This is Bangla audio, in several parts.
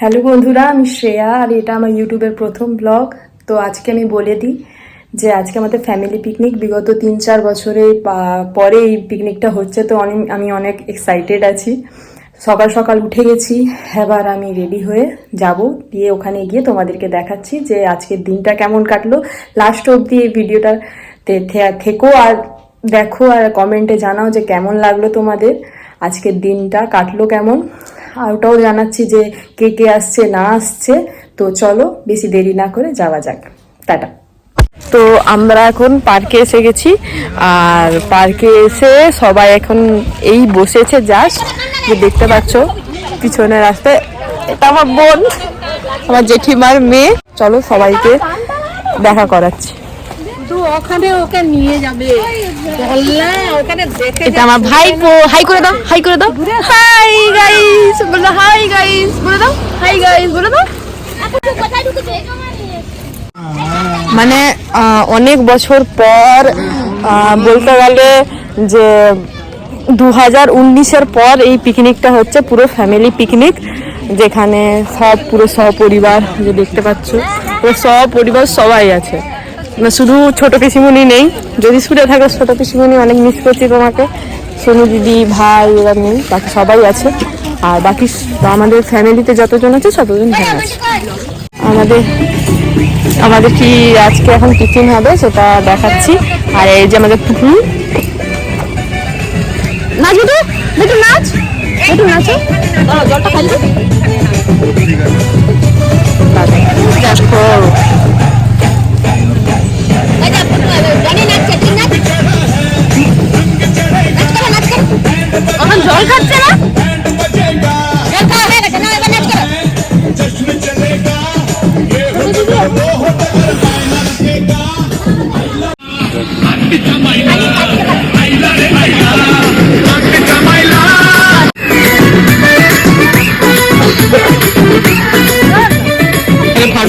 হ্যালো বন্ধুরা, আমি শ্রেয়া আর এটা আমার ইউটিউবের প্রথম ব্লগ। তো আজকে আমি বলে দিই যে আজকে আমাদের ফ্যামিলি পিকনিক বিগত তিন চার বছরে পরে এই পিকনিকটা হচ্ছে। তো অনেক, আমি অনেক এক্সাইটেড আছি। সকাল সকাল উঠে গেছি, এবার আমি রেডি হয়ে যাব। দিয়ে ওখানে গিয়ে তোমাদেরকে দেখাচ্ছি যে আজকের দিনটা কেমন কাটলো। লাস্ট অবধি এই ভিডিওটা থেকো আর দেখো আর কমেন্টে জানাও যে কেমন লাগল তোমাদের। আজকের দিনটা কাটলো কেমন। আর ওটাও জানাচ্ছি যে কে কে আসছে, না আসছে। তো চলো, বেশি দেরি না করে যাওয়া যাক। টাটা। তো আমরা এখন পার্কে এসে গেছি। আর পার্কে এসে সবাই এখন এই বসেছে জাস্ট যে দেখতে পাচ্ছ পিছনে রাস্তায় এটা আমার বোন, আমার জেঠিমার মেয়ে। চলো সবাইকে দেখা করাচ্ছি। তো ওখানে ওকে নিয়ে যাবে। বল ওখানে দেখে এটা আমার ভাই হাই করে দাও হাই করে দাও। হাই গাইস বলে হাই গাইস বলে দাও। হাই গাইস বলে দাও। মানে অনেক বছর পর বলতে গেলে যে দু হাজার উনিশের পর এই পিকনিকটা হচ্ছে পুরো ফ্যামিলি পিকনিক যেখানে সব পুরো সপরিবার যে দেখতে পাচ্ছ পুরো সপরিবার সবাই আছে। শুধু ছোট পিসিমণি নেই। যদি স্কুলে থাকে, ছোট পিসিমণি অনেক মিস করছি তোমাকে। সোনু দিদি, ভাই, এরা নেই, বাকি সবাই আছে। আর বাকি আমাদের ফ্যামিলিতে যতজন আছে, ততজন ভাই আছে। আমাদের আমাদের কি আজকে এখন টিফিন হবে সেটা দেখাচ্ছি। আর এই যে আমাদের পুকুর। নাচ তো একটু নাচ। একটু নাচো। জলটা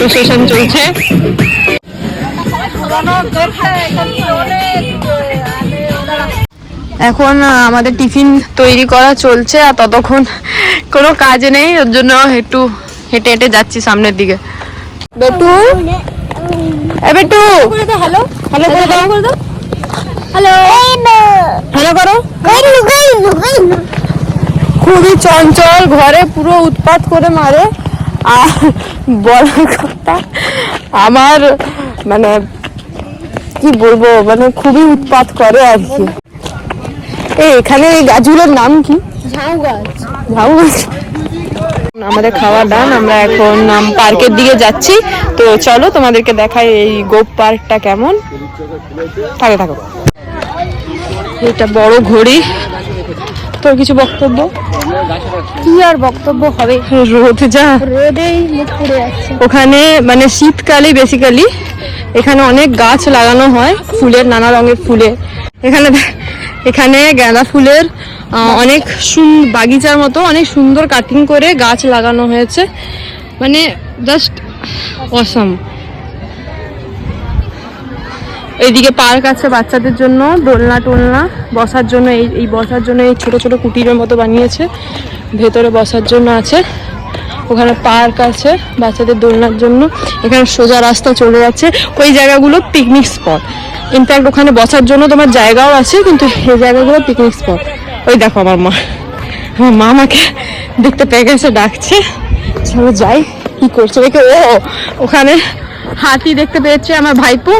ফটো চলছে। এখন আমাদের টিফিন তৈরি করা চলছে আর ততক্ষণ কোনো কাজ নেই ওর জন্য একটু হেঁটে হেঁটে যাচ্ছি সামনের দিকে। বেটু? বেটু! হ্যালো? হ্যালো করে। দাও করে দাও। হ্যালো। হ্যালো করো। খুবই চঞ্চল ঘরে পুরো উৎপাত করে মারে। আর বলার কথা আমার মানে কি বলব মানে খুবই উৎপাত করে আর কি। এই এখানে এই গাছগুলোর নাম কি? ঝাউ গাছ। ঝাউ গাছ? আমাদের খাওয়া ডান আমরা এখন পার্কের দিকে যাচ্ছি। তো চলো তোমাদেরকে দেখাই এই গোপ পার্কটা কেমন। থাকে থাকো। এটা বড় ঘড়ি। তোর কিছু বক্তব্য? কি আর বক্তব্য হবে? রোদ যা। রোদেই মুখ পুড়ে যাচ্ছে। ওখানে মানে শীতকালে বেসিক্যালি এখানে অনেক গাছ লাগানো হয় ফুলের নানা রঙের ফুলে। এখানে এখানে গাঁদা ফুলের অনেক বাগিচার মতো অনেক সুন্দর কাটিং করে গাছ লাগানো হয়েছে। মানে জাস্ট অসম এইদিকে পার্ক আছে বাচ্চাদের জন্য, দোলনা টোলনা, বসার জন্য এই এই বসার জন্য এই ছোটো ছোটো কুটিরের মতো বানিয়েছে, ভেতরে বসার জন্য আছে। ওখানে পার্ক আছে বাচ্চাদের দোলনার জন্য। এখানে সোজা রাস্তা চলে যাচ্ছে ওই জায়গাগুলো পিকনিক স্পট ইনফ্যাক্ট ওখানে বসার জন্য তোমার জায়গাও আছে, কিন্তু এই জায়গাগুলো পিকনিক স্পট ওই দেখো আমার মা। আমার মা আমাকে দেখতে পেয়ে গেছে, ডাকছে। যাই, কি করছে দেখে, ও, ওখানে হাতি দেখতে পেয়েছে আমার ভাইপো।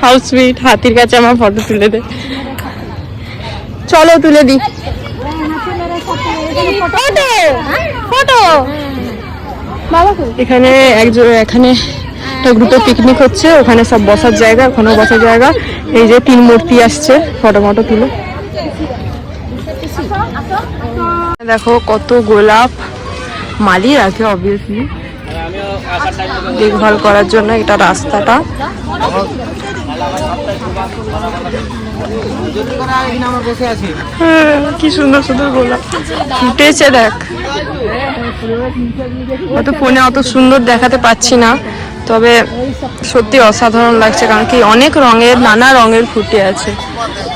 হাউ সুইট হাতির কাছে আমার ফটো তুলে দে। চলো তুলে দি। ফটো এখানে একজন এখানে একটা গ্রুপে পিকনিক হচ্ছে ওখানে সব বসার জায়গা ওখানেও বসার জায়গা। এই যে তিন মূর্তি আসছে ফটো মটো তুলে। দেখো কত গোলাপ। মালি রাখে অবভিয়াসলি দেখভাল করার জন্য এটা রাস্তাটা। হ্যাঁ, কি সুন্দর সুন্দর গোলাপ ফুটেছে দেখ। অত ফোনে অত সুন্দর দেখাতে পাচ্ছি না তবে সত্যি অসাধারণ লাগছে কারণ কি অনেক রঙের নানা রঙের ফুটে আছে।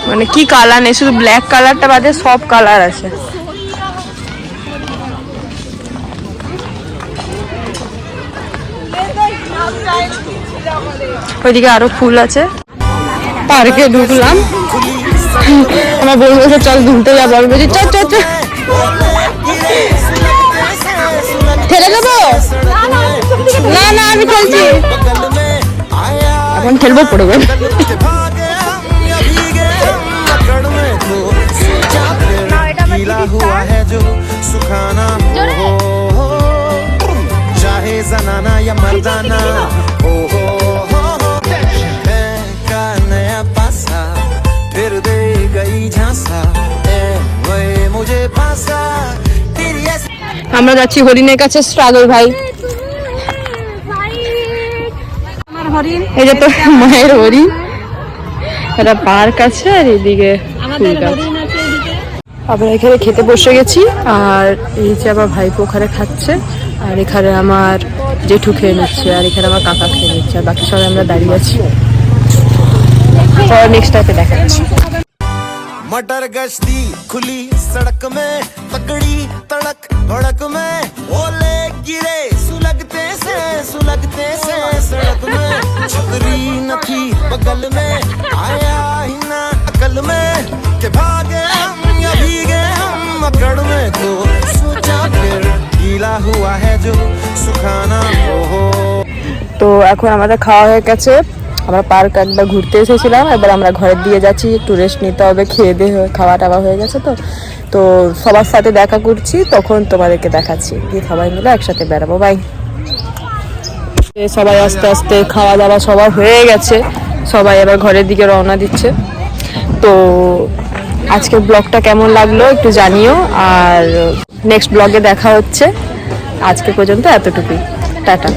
মানে কি কালার নেই শুধু ব্ল্যাক কালারটা বাদে সব কালার আছে। ওইদিকে আরও ফুল আছে। পার্কে ঢুকলাম। আমার বোন বলছে চল ঢুকতে যাব। আমি বলছি চল চল ঠেলে দেবো? না না আমি চলছি এখন ঠেলবো পড়বে হুয়া হ্যাঁ সুখানা जनाना या मर्दाना हो हो हो हो मैं का नया पासा फिर दे गई झांसा ए वही मुझे पासा तेरी ऐसी আমরা যাচ্ছি হরিণের কাছে স্ট্রাগল ভাই আমার হরিণ এই যে তো মায়ের হরিণ একটা পার্ক আছে আর এদিকে আমাদের ফুল গাছ হরিণ আছে এদিকে আবার এখানে খেতে বসে গেছি আর এই যে আমার ভাইপো ওখানে খাচ্ছে আর এখানে আমার জেঠু খেয়ে নিচ্ছে আর এখানে আমার কাকা খেয়ে নিচ্ছে আর বাকি সবাই আমরা দাঁড়িয়ে আছি পরে নেক্সট টাইপে দেখাচ্ছি मटर गश्ती खुली सड़क में तगड़ी तड़क भड़क में ओले गिरे सुलगते से सुलगते से सड़क में छतरी न थी बगल में आया তো এখন আমাদের খাওয়া হয়ে গেছে। আমরা পার্ক একবার ঘুরতে এসেছিলাম, এবার আমরা ঘরের দিয়ে যাচ্ছি, একটু রেস্ট নিতে হবে, খেয়ে দিয়ে খাওয়া টাওয়া হয়ে গেছে তো। তো সবার সাথে দেখা করছি, তখন তোমাদেরকে দেখাচ্ছি। দিয়ে সবাই মিলে একসাথে বেড়াবো বাই সবাই আস্তে আস্তে খাওয়া দাওয়া সবার হয়ে গেছে। সবাই এবার ঘরের দিকে রওনা দিচ্ছে। তো আজকের ব্লগটা কেমন লাগল একটু জানিও, আর নেক্সট ব্লগে দেখা হচ্ছে। আজকে পর্যন্ত এতটুকুই। টাটা।